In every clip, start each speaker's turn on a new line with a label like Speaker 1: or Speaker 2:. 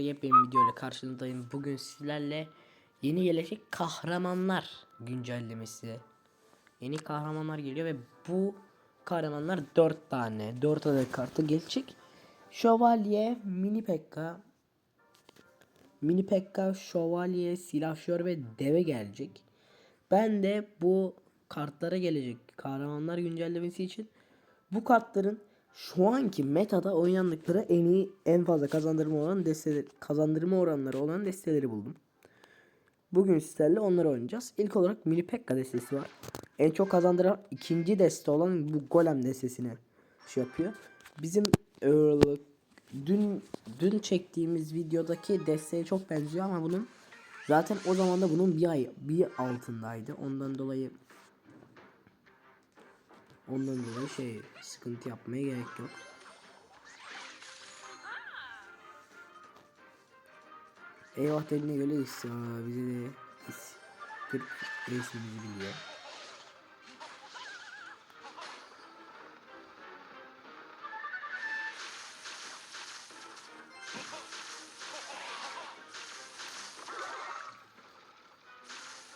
Speaker 1: Yepyeni video ile karşınızdayım. Bugün sizlerle yeni gelecek kahramanlar güncellemesi. Yeni kahramanlar geliyor ve bu kahramanlar 4 tane. 4 adet kartı gelecek. Şövalye, mini pekka, mini pekka, şövalye, silahşör ve deve gelecek. Ben de bu kartlara gelecek kahramanlar güncellemesi için bu kartların şu anki metada oynandıkları en iyi en fazla kazandırma olan desteleri, kazandırma oranları olan desteleri buldum. Bugün sizlerle onları oynayacağız. İlk olarak Mini Pekka destesi var. En çok kazandıran ikinci deste olan bu Golem destesine şey yapıyor. Bizim e, dün dün çektiğimiz videodaki desteğe çok benziyor ama bunun zaten o zaman da bunun bir ay bir altındaydı. Ondan dolayı Ondan dolayı şey sıkıntı yapmaya gerek yok. Eyvah dediğine göre İsa bize de is, Türk resmimizi biliyor.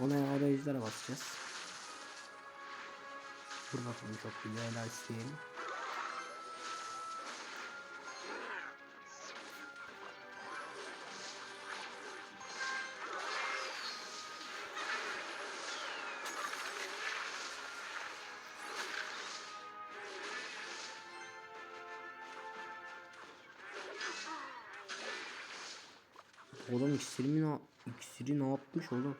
Speaker 1: Ona arayüzlere basacağız. Bakalım çok güzel isteyelim. Oğlum iksiri ne, iksiri ne yapmış oğlum?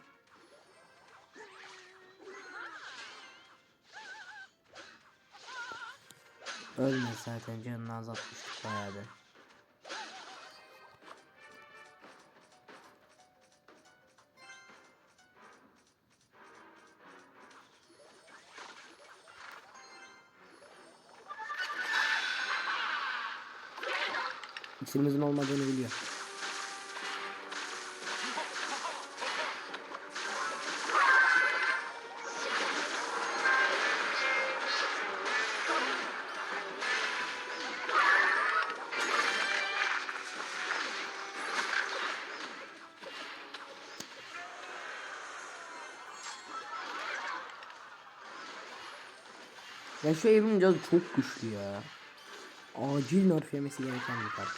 Speaker 1: Ölmez zaten canını azaltmıştık bayağı da. İksirimizin olmadığını biliyor. Ya şu evin cazı çok güçlü ya. Acil nerf yemesi gereken bir kart.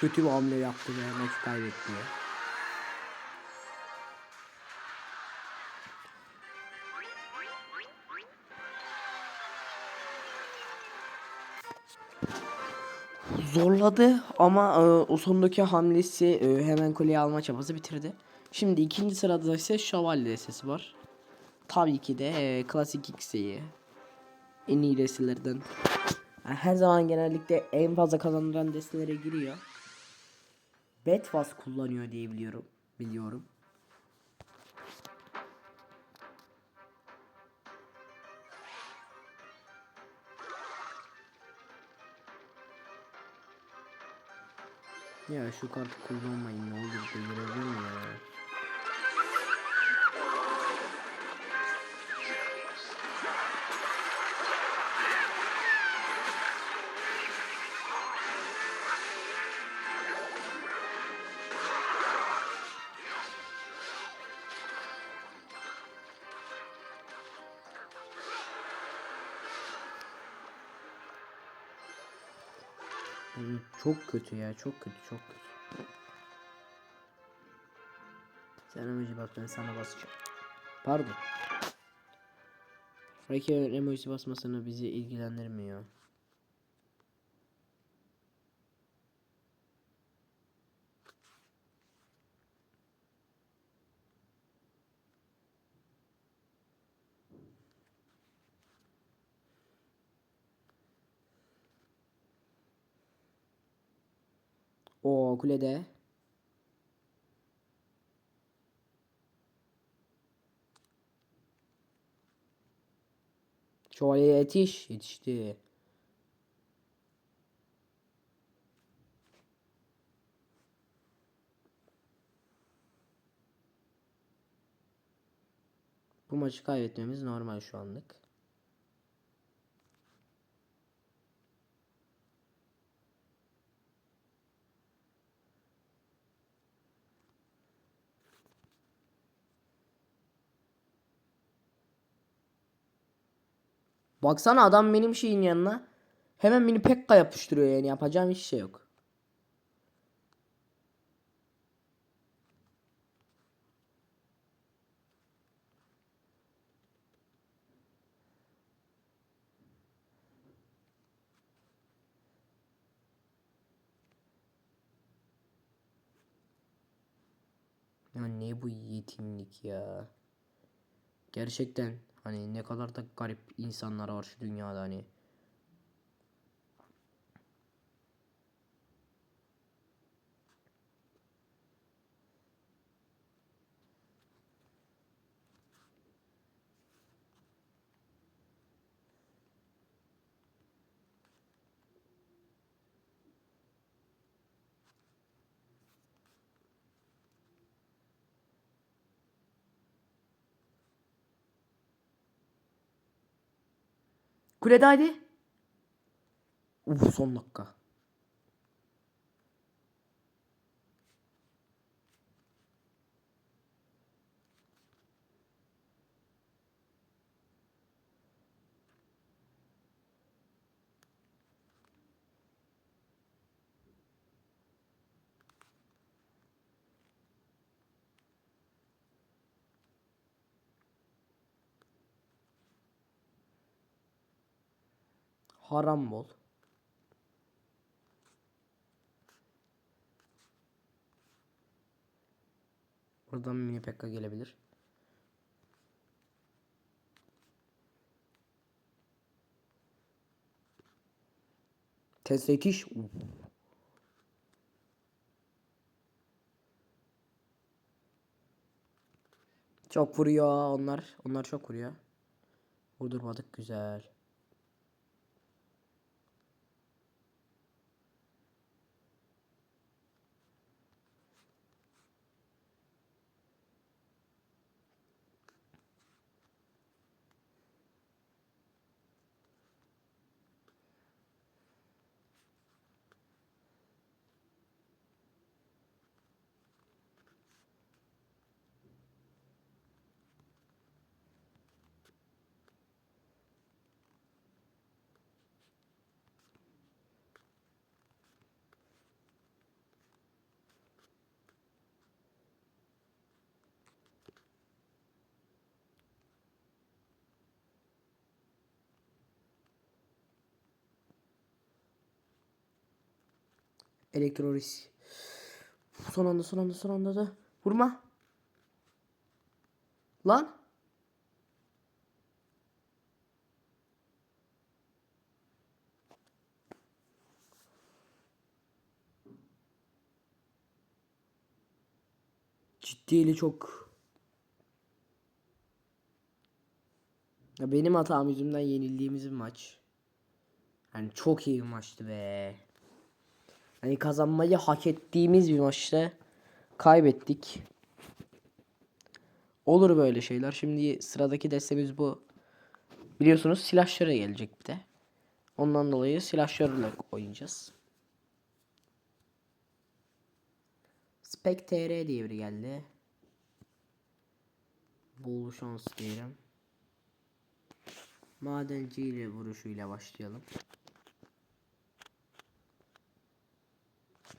Speaker 1: Kötü bir hamle yaptı ve maçı kaybetti. Zorladı ama e, o sondaki hamlesi e, hemen kuleyi alma çabası bitirdi. Şimdi ikinci sırada ise şövalye destesi var. Tabii ki de e, klasik X'yi en iyi destelerden. Yani her zaman genellikle en fazla kazandıran destelere giriyor. Betfast kullanıyor diye biliyorum. Biliyorum. Ya şu kartı kullanmayın ne olur delireceğim ya. Çok kötü ya çok kötü çok kötü. Sen emoji bas ben sana basacağım. Pardon. Rakibin emoji basmasını bizi ilgilendirmiyor. O kulede. Şövalye yetiş. Yetişti. Bu maçı kaybetmemiz normal şu anlık. Baksana adam benim şeyin yanına. Hemen beni Pekka yapıştırıyor yani yapacağım hiç şey yok. Ya ne bu yetimlik ya. Gerçekten hani ne kadar da garip insanlar var şu dünyada hani. Kulede haydi. Uf son dakika. Haram bol. Buradan mini pekka gelebilir. Test. Uf. Çok vuruyor onlar. Onlar çok vuruyor. Vurdurmadık güzel. Elektroris. Son anda son anda son anda da. Vurma. Lan. Ciddiyle çok. Ya benim hatam yüzümden yenildiğimiz bir maç. Yani çok iyi bir maçtı be. Hani kazanmayı hak ettiğimiz bir maçta kaybettik. Olur böyle şeyler. Şimdi sıradaki destemiz bu. Biliyorsunuz silahşöre gelecek bir de. Ondan dolayı silahşörle oynayacağız. Spectre diye biri geldi. Bol şans diyelim. Madenci ile vuruşuyla başlayalım.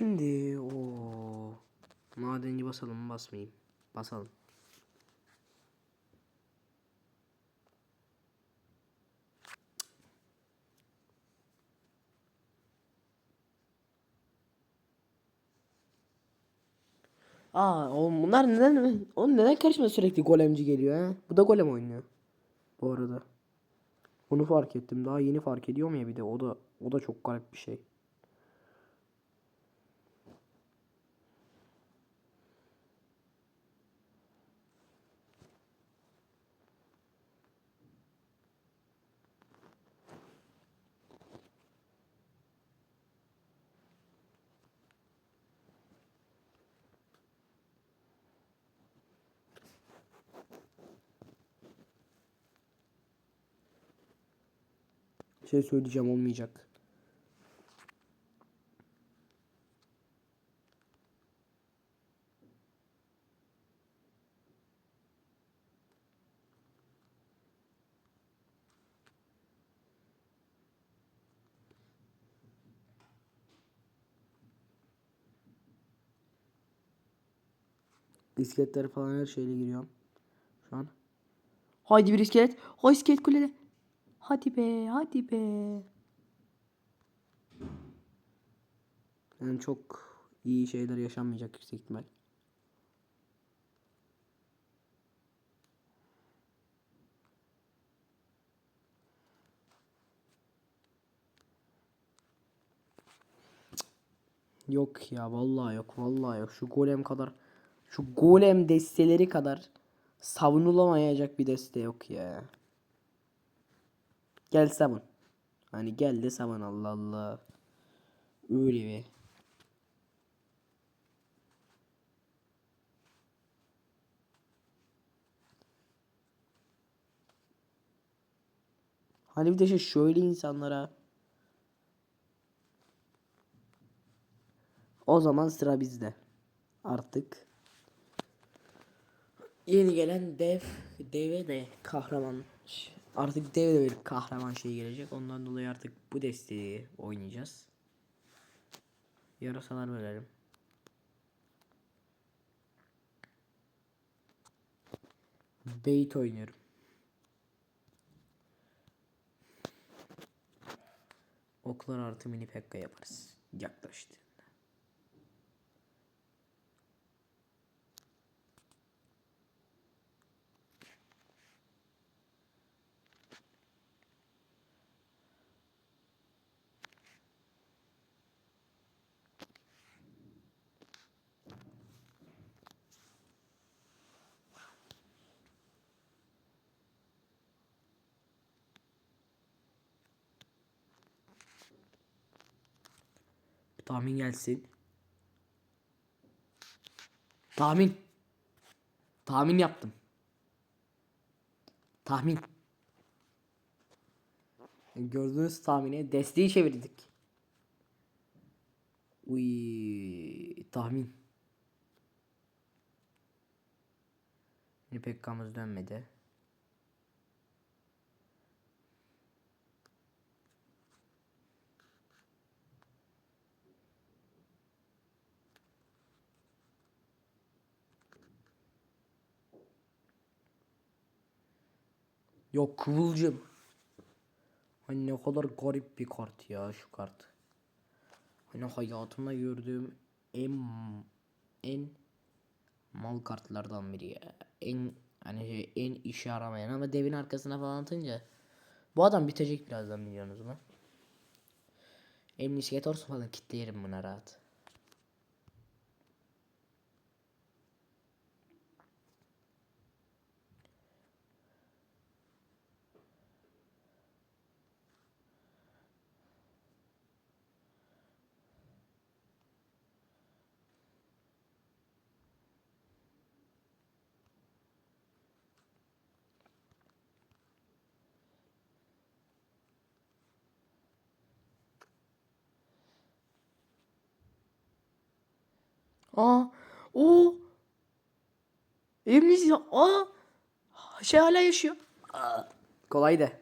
Speaker 1: Şimdi o madenci basalım mı basmayayım? Basalım. Aa oğlum bunlar neden oğlum neden karşıma sürekli golemci geliyor ha? Bu da golem oynuyor. Bu arada. Onu fark ettim. Daha yeni fark ediyorum ya bir de o da o da çok garip bir şey. Şey söyleyeceğim olmayacak. İskeletler falan her şeyle giriyorum. Şu an. Haydi bir iskelet. Hay iskelet kulede. Hadi be, hadi be. Yani çok iyi şeyler yaşanmayacak yüksek ihtimal. Yok ya vallahi yok vallahi yok. Şu golem kadar şu golem desteleri kadar savunulamayacak bir deste yok ya. Gel savun. Hani gel de savun Allah Allah. Öyle be. Hani bir de şey şöyle insanlara O zaman sıra bizde. Artık yeni gelen dev deve de kahraman artık dev de bir kahraman şey gelecek. Ondan dolayı artık bu desteği oynayacağız. Yarasalar verelim. Bait oynuyorum. Oklar artı mini pekka yaparız. Yaklaştı. Tahmin gelsin. Tahmin. Tahmin yaptım. Tahmin. Gördüğünüz tahmine desteği çevirdik. Uy, tahmin. Yine pekkamız dönmedi. Yok kıvılcım. Hani ne kadar garip bir kart ya şu kart. Hani hayatımda gördüğüm en en mal kartlardan biri ya. En hani şey, en işe yaramayan ama devin arkasına falan atınca bu adam bitecek birazdan biliyorsunuz mu? Emnisiyetor falan kitleyelim buna rahat. Aa. O. Evimiz ya. Aa. Şey hala yaşıyor. Aa. Kolaydı.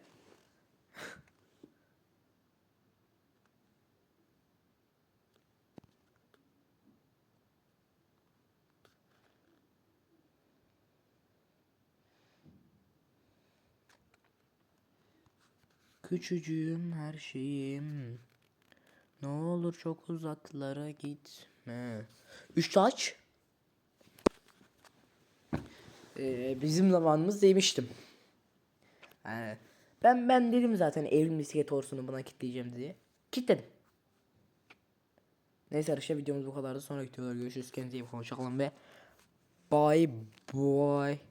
Speaker 1: Küçücüğüm her şeyim. Ne olur çok uzaklara git. Üç taç. Ee, bizim zamanımız demiştim. Ee, ben ben dedim zaten evrim bisiklet horsunu buna kitleyeceğim diye. Kitledim. Neyse arkadaşlar videomuz bu kadardı. Sonra videolar görüşürüz. Kendinize iyi bakın. Hoşçakalın ve bye bye.